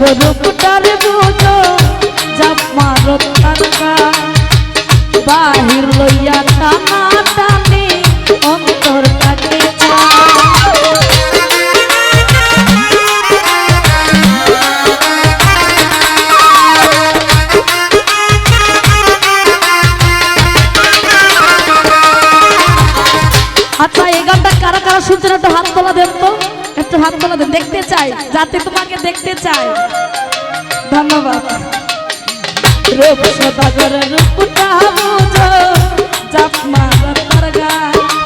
গরু দেখতে চাই যাতে তোমাকে দেখতে চাই। ধন্যবাদ। রূপ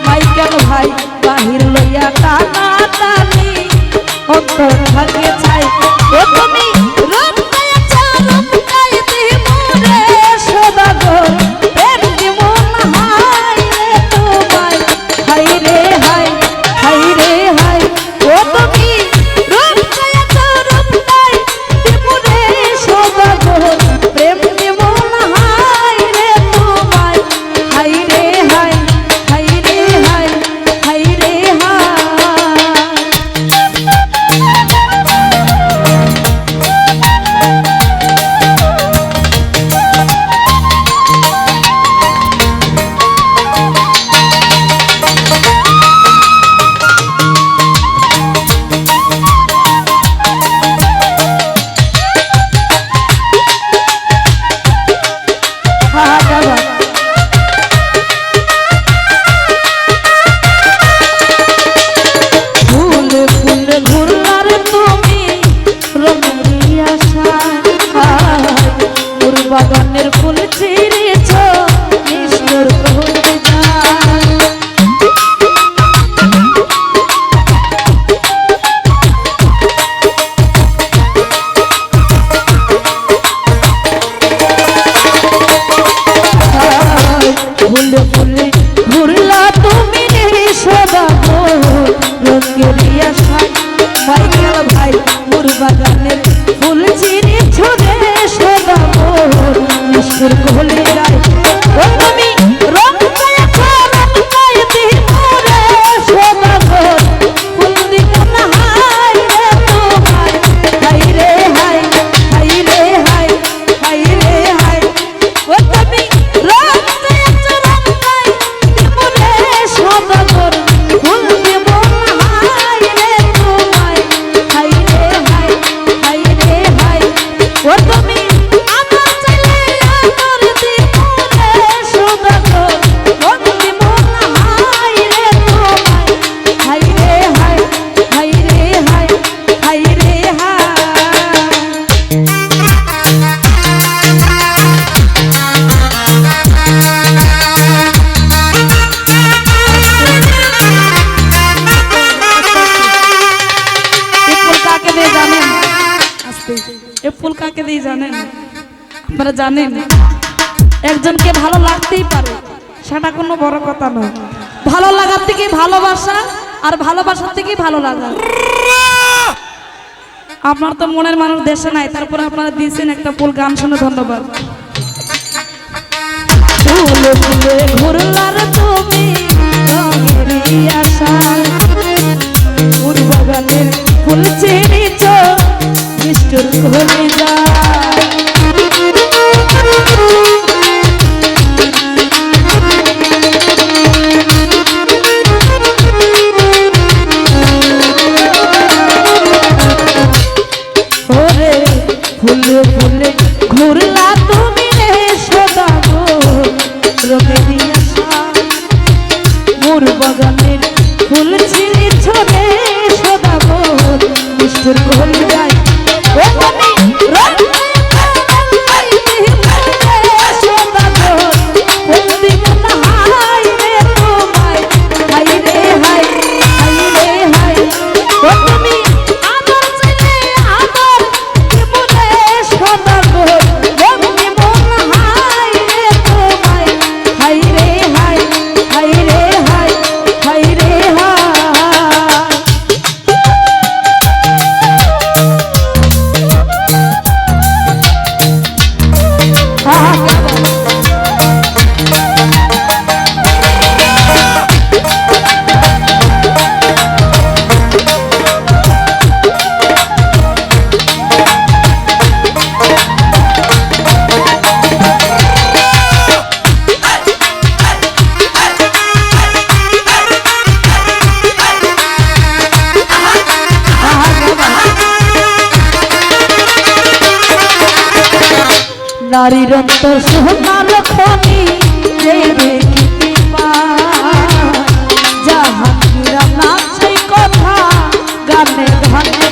মাইকেল লইয়া চাই ও তুমি রূপ ফুল চিনি ছুঁড়ে সদা মোর নিষ্ঠুর কোলে ফুল কাকে দিয়ে জানেন? আপনারা জানেন? একজনকে ভালো লাগতেই পারে, সেটা কোনো বড় কথা নয়। ভালো লাগার থেকে ভালোবাসা আর ভালোবাসার থেকে ভালো লাগা। আপনার তো মনের মানুষ দেশে নাই, তারপরে আপনারা দিয়েছেন একটা ফুল গান শুনে ধন্যবাদ। ফুল চিনি নিষ্ঠুর করে ফুলে ফুলে ঘুরলা তুমি নারীর অন্তর সোনার খনি যে দেখিতে পায় জাহাঙ্গীরা নাচে কথা গানে গানে